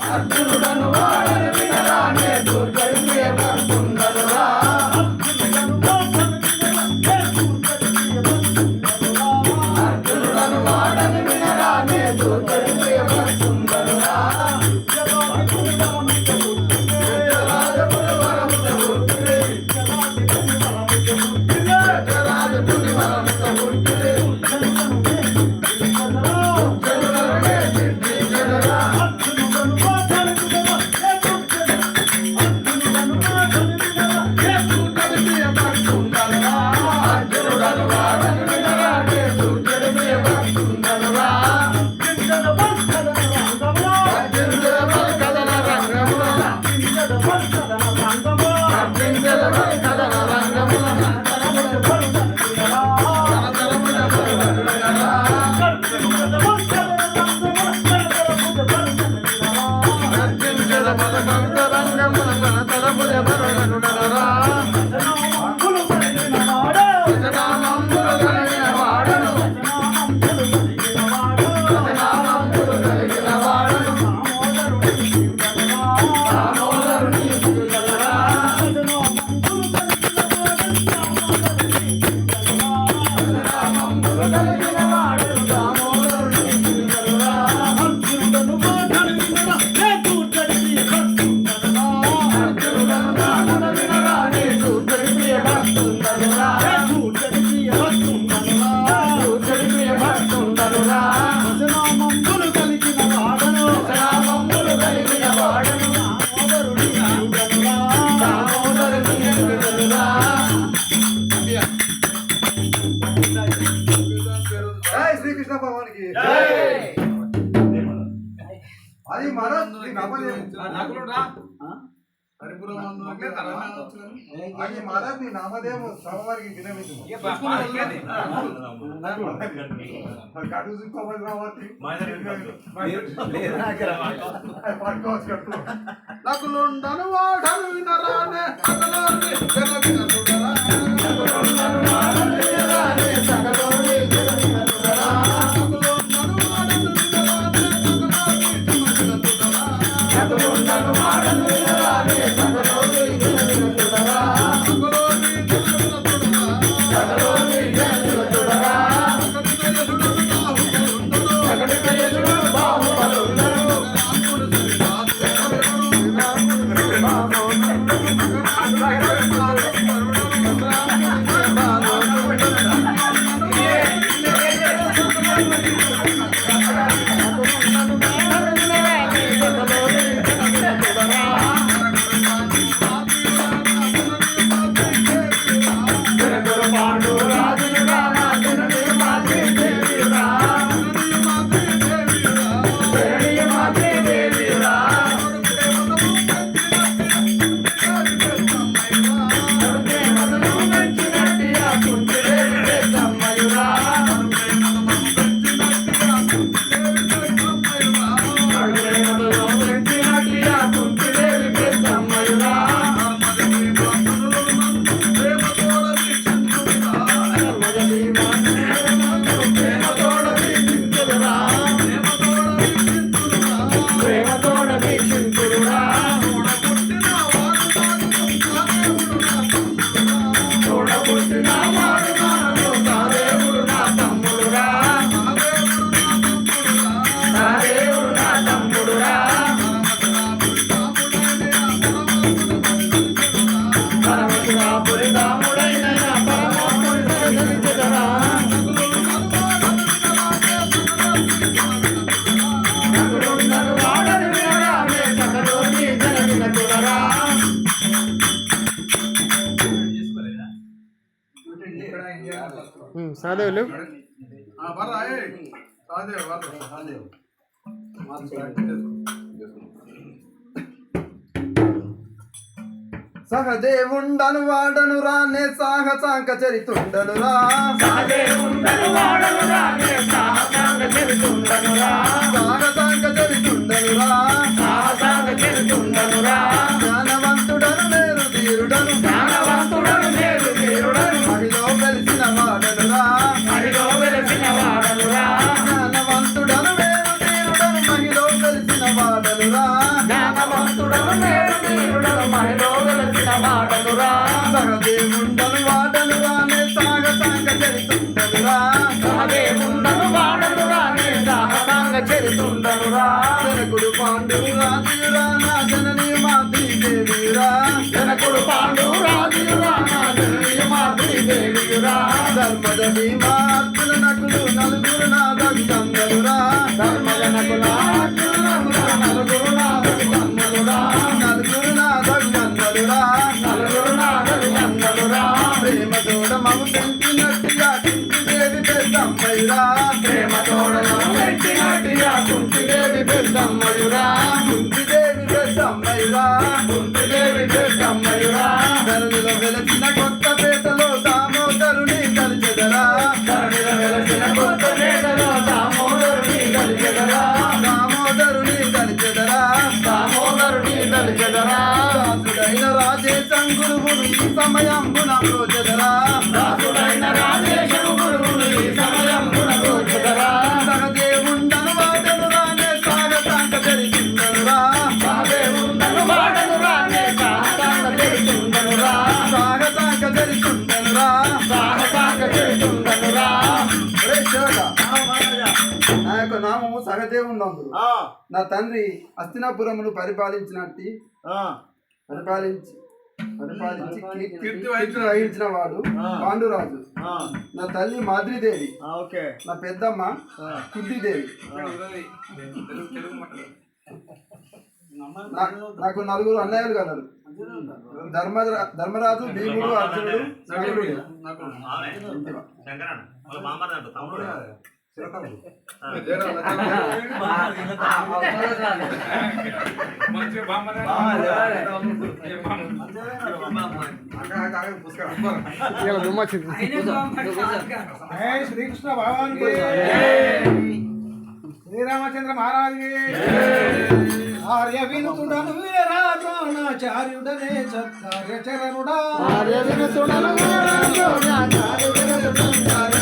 Abdul Banwar. నమ్మలేదు. అది మన నీ నామదేవం కట్టు. నకులుండను వాడను వినరానే సాధువులు? బరా సాదేవ్ బరా సాదేవ్ సహదేవుండను వాడను రానే సాహసాంక చరితుండను రా సాహసాంక చరితుండను రా జ్ఞానవంతుడను నేరు తీరుడను. జ్ఞానవంతుడను నేరు ధీరుడను మేలు ధీరుడను వెలసిన వాడనురా సహదేవుండను వాడనురా నే సాగ సాంగ చరితుండనురా సహదేవుండను వాడనురా నే జనకుడు పాండువు రాజురా నా జనని దేవిరా జనకుడు పాండు రాజురా నా జననీయ మాతృ దేవియురా ధర్మద భీమార్జున నకులు నలుగురు నా దక్షంగలురా ధర్మజనకుల నలుగురు సమయంబున రాజేశను గురువులు ఈ సహదేవుండను వాడను రానే సాగతాంక వాడను రానే సాగతాంక నా యొక్క నామము సహదేవుండందురు నా తండ్రి హస్తినాపురమును పరిపాలించినట్టి పరిపాలించి పరిపాలించి కీర్తి వహించిన వాడు పాండురాజు. నా తల్లి మాద్రిదేవి. ఓకే. నా పెద్దమ్మ నా- నాకు నలుగురు అన్నయ్యలు కలరు. ధర్మ ధర్మరాజు భీముడు అర్జునుడు నలుగురు శంకరన్న శ్రీకృష్ణ భగవాన్ శ్రీరామచంద్ర మహారాజ్ ఆర్య వినుతుడను వీరాద్రోణాచార్యుడనే సత్కార్య చరణుడా ఆర్య వినుతుడను వీరాద్రోణాచార్యుడనే సత్కార్య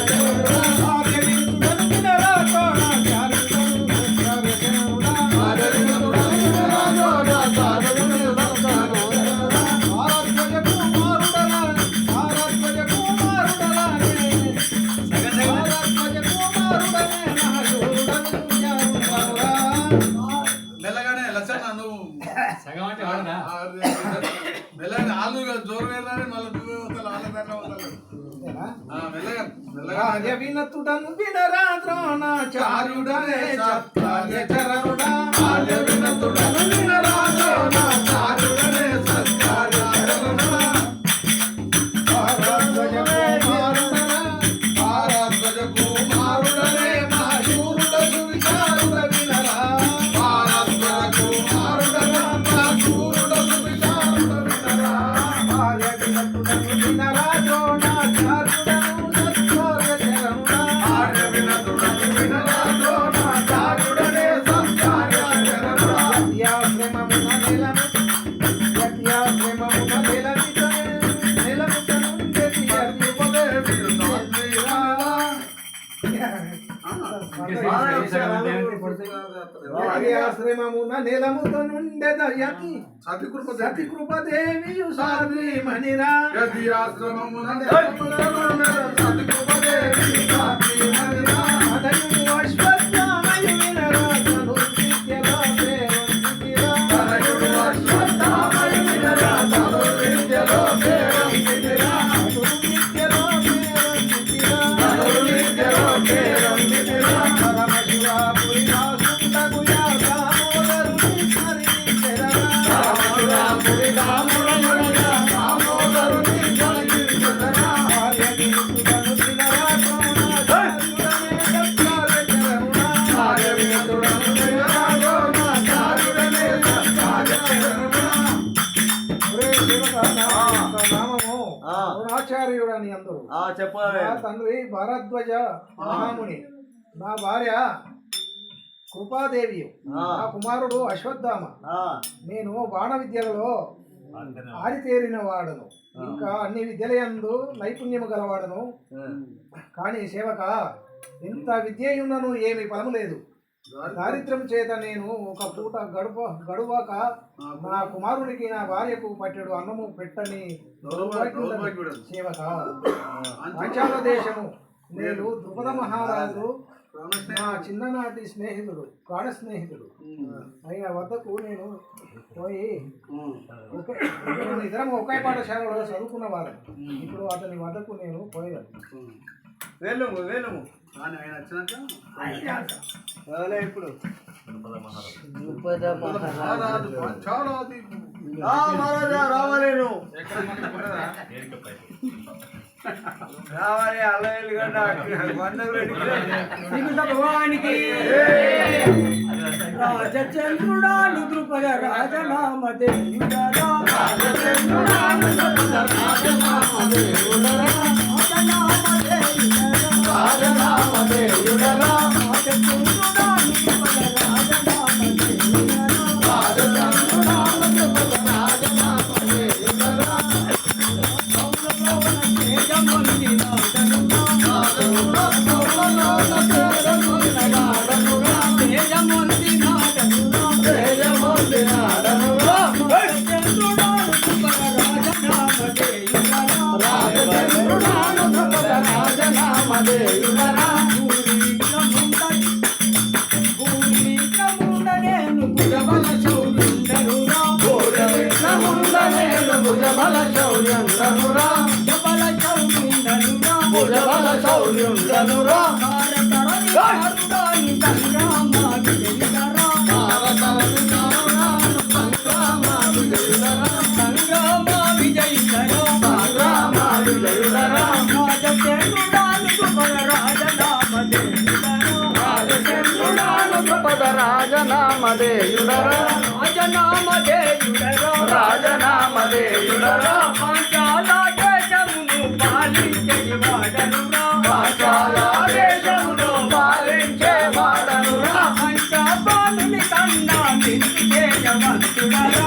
జోరు వేయాలని మళ్ళీ నువ్వే వస్తావు మెల్లగా మెల్లగా. వినతుడను వినరాద్రోణాచార్యుడనే సత్కార్య చరణుడా ఆర్య వినతుడను వినరాద్రోణాచార్యుడనే సత్కార్య ఆశ్రమమున నిలముత నుండెద యతి సతి కృప సతి కృపదేవియు సాధ్వి మణిరా గది ఆశ్రమమున సతి కృపదేవియు సాధ్వి ద్రోణాచార్యుడని అందరూ. చెప్పాలి. నా తండ్రి భారద్వజ మహాముని. నా భార్య కృపాదేవి నా కుమారుడు అశ్వత్థామ. నేను బాణ విద్యలలో ఆరితేరిన వాడను ఇంకా అన్ని విద్యలయందు నైపుణ్యము గలవాడను. కానీ సేవక ఇంత విద్యయున్నను ఏమి ఫలము లేదు. దారిద్ర్యం చేత నేను ఒక పూట గడుప గడువాక నా కుమారునికి నా భార్యకు పట్టెడు అన్నము పెట్టని. సేవక పాంచాల దేశము. నేను ద్రుపద మహారాజు నా చిన్ననాటి స్నేహితుడు ప్రాణ స్నేహితుడు ఆయన వద్దకు నేను పోయి ఇద్దరం ఒకే పాఠశాలలో చదువుకున్న వారు. ఇప్పుడు అతని వద్దకు నేను పోయాను వేలుము వేలుము. కానీ ఆయన వచ్చినాక ఇప్పుడు. మహారాజు. రావాలేను? రావాలి అల్లయ్యలు భగవానికి రాజచంద్రుడాను ద్రుపద రాజనామ దేవుడరా రాజచంద్రుడాను ద్రుపద రాజనామ రాజనామ భుజబల శౌర్యందనురా భుజబల శౌర్యందనురా భుజబల శౌర్యందనురా భారతరని సంగ్రామ విజయకరా భారతరని సంగ్రామ విజయకరా సంగ్రామ విజయకరా సంగ్రామ విజయకరా రాజచంద్రుడాను సుపద రాజనామ దేయుడరా రాజచంద్రుడాను సుపద రాజనామ దేయుడరా రాజనామ దేయుడరా రాజనామ దేయుడరా పాంచాల దేశమును పాలించే వాడనురా. పాంచాల దేశమును పాలించే వాడనురా బాలుని కన్నా మించు దేశవంతుడరా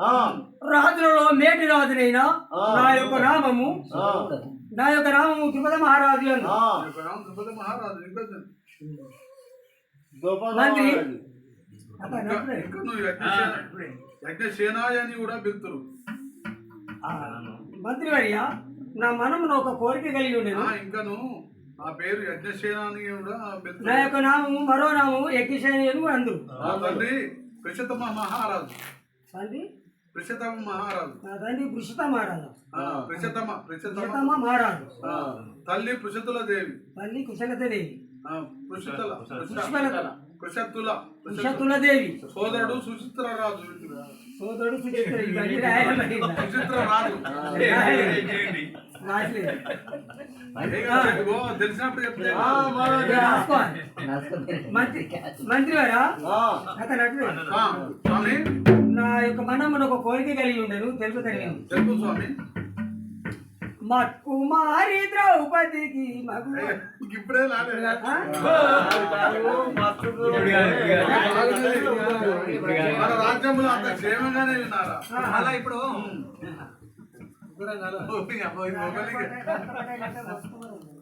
ఆ, రాజులలో మేటి రాజునైన. నా యొక్క నామము. నా యొక్క నామము తిరుపతి మహారాజు మంత్రి. మహారాజు. ఇంకా ఇంకా నువ్వు యజ్ఞసేన యజ్ఞసేనాయ అని కూడా పిలుతురు. ఆ, మంత్రివర్య నా మనమున ఒక కోరిక కలిగి ఉండేను. ఆ, ఇంకను ఆ పేరు యజ్ఞసేన అని కూడా నా యొక్క నామము మరో నామము యజ్ఞశైని అని కూడా అందరు. ఆ తండ్రి ప్రశతమ మహారాజు. తండ్రి ప్రశతమ మహారాజు. నా తండ్రి పురుషత మహారాజు. ప్రశతమ పురుషతమ మహారాజు. ఆ, తల్లి పృషతుల దేవి. తల్లి కుశలతదేవి ఆ, పృషతుల పుష్పలత పృషత్తుల కుశతుల దేవి. సోదరుడు సుచిత్ర రాజు. సోదరుడు సుచిత్ర రాజు. మంత్రి మంత్రివారా ఆ, అతను అటు ఆ, స్వామి. నా యొక్క మనమున ఒక కోరిక కలిగి ఉండేను. తెలుపు కలిగాను చెప్పు స్వామి. మత్కుమారి ద్రౌపదికి మగు. ఏ, ఇప్పుడే రాజ్యంలో అంత క్షేమంగానే విన్నారా అలా ఇప్పుడు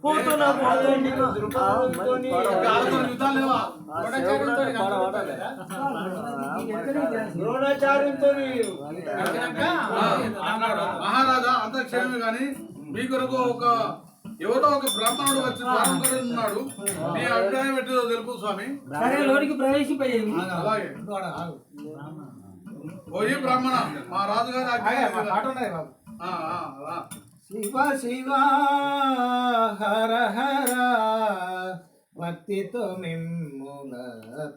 పోతున్నా మహారాజా అంత క్షేమం కానీ మీ కొరకు ఒక ఎవరో ఒక బ్రాహ్మణుడు వచ్చి ఉన్నాడు మీ అభిప్రాయం ఏంటో తెలుపు స్వామి సరే లోనికి ప్రవేశిపోయింది అలాగే పోయి బ్రాహ్మణ మా రాజుగారు శివ శివ హర హర. భక్తితో మిమ్ముల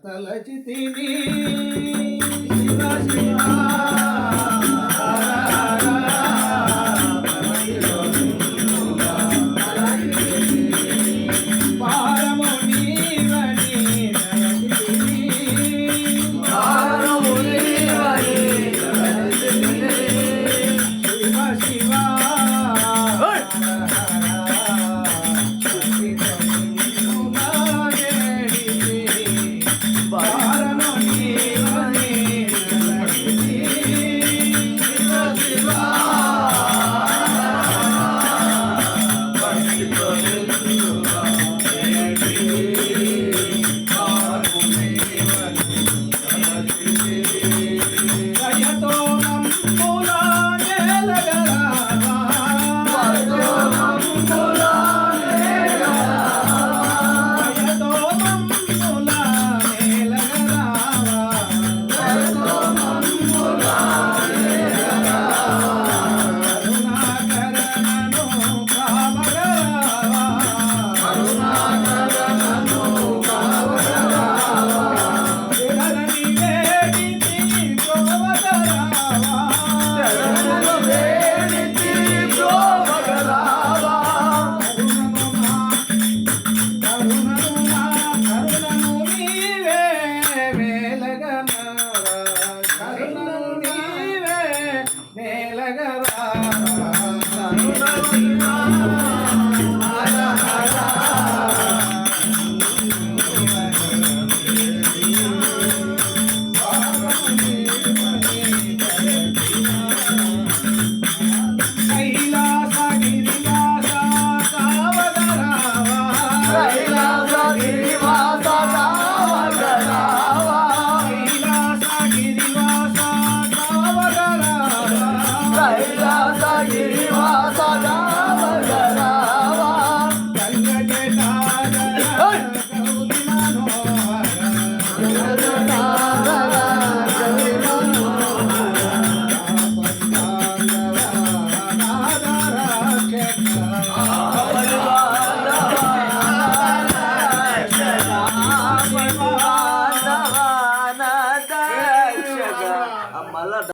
తలచి తిని. శివ శివ హర హర.